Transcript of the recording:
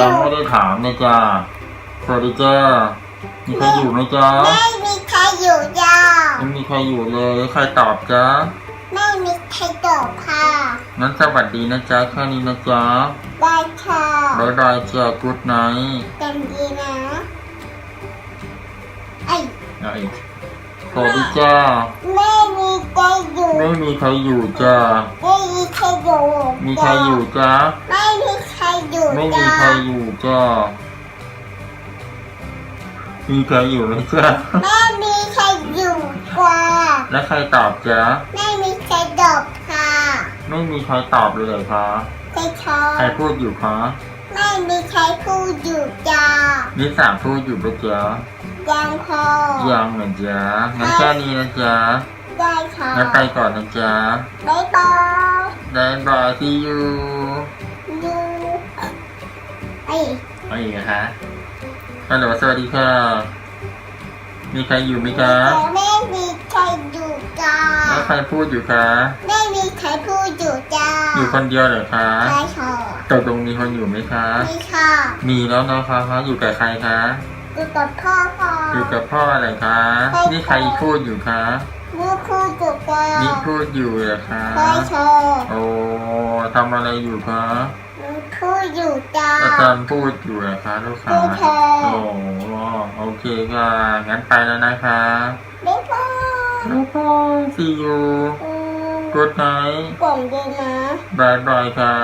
ยังไม่ได้ถามนะจ๊ะสวัสดีจ้ามีใครอยู่ไหมจ๊ะไม่มีใครอยู่จ้าไม่มีใครอยู่เลยใครตอบจ๊ะไม่มีใครตอบค่ะงั้นสวัสดีนะจ๊ะแค่นี้นะจ๊ะได้ค่ะบายบายจ้ะกูดไนท์เต็มดีนะไอ้ไอ้สวัสดีจ้าไม่มีใครอยู่ไม่มีใครอยู่จ้าไม่มีใครอยู่มีใครอยู่จ๊ะไม่มีใคร อยู่ไม่มีจ้าใครอยู่จ้ามีใครอยู่ไหมจ๊ะไม่มีใครอยู่กว่าแล้วใครตอบจ๊ะไม่มีใครตอบค่ะไม่มีใครตอบเลยเหรอคะใครชอใครบพูดอยู่คะไม่มีใครพูดอยู่จ้านิสาพูดอยู่ปะจ๊ะยังพอยังเหรอจ๊ะงั้นแค่นี้นะจ๊ะได้ค่ะงั้นไปก่อนนะจ๊ะบ๊ายบายบายบายที่ยู ดูไอ้อะไรอีกอะคะฮัลโหลสวัสดีค่ะ มีใครอยู่ไหมคะไม่มีใครอยู่จ้าแล้วใครพูดอยู่คะ ไม่มีใครพูดอยู่จ้า อยู่คนเดียวเหรอคะใช่ค่ะตกลงมีคนอยู่ไหมคะไม่ค่ะ มีแล้วนะคะคะอยู่กับใครคะ อยู่กับพ่อค่ะ อยู่กับพ่ออะไรคะใช่ค่ะนี่ใครพูดอยู่คะ ลูกพูดอยู่จ้านี่พูดอยู่เหรอคะใช่ค่ะโอ้ทำอะไรอยู่คะลูกพูดอยู่จ้าอาจารย์พูดอยู่เหรอคะลูกค้าพูดค่ะ โอ้โอเคค่ะงั้นไปแล้วนะคะบ๊ายบายบ๊ายบาย see you อืม good night กล่องเดียวนะ บายบายค่ะ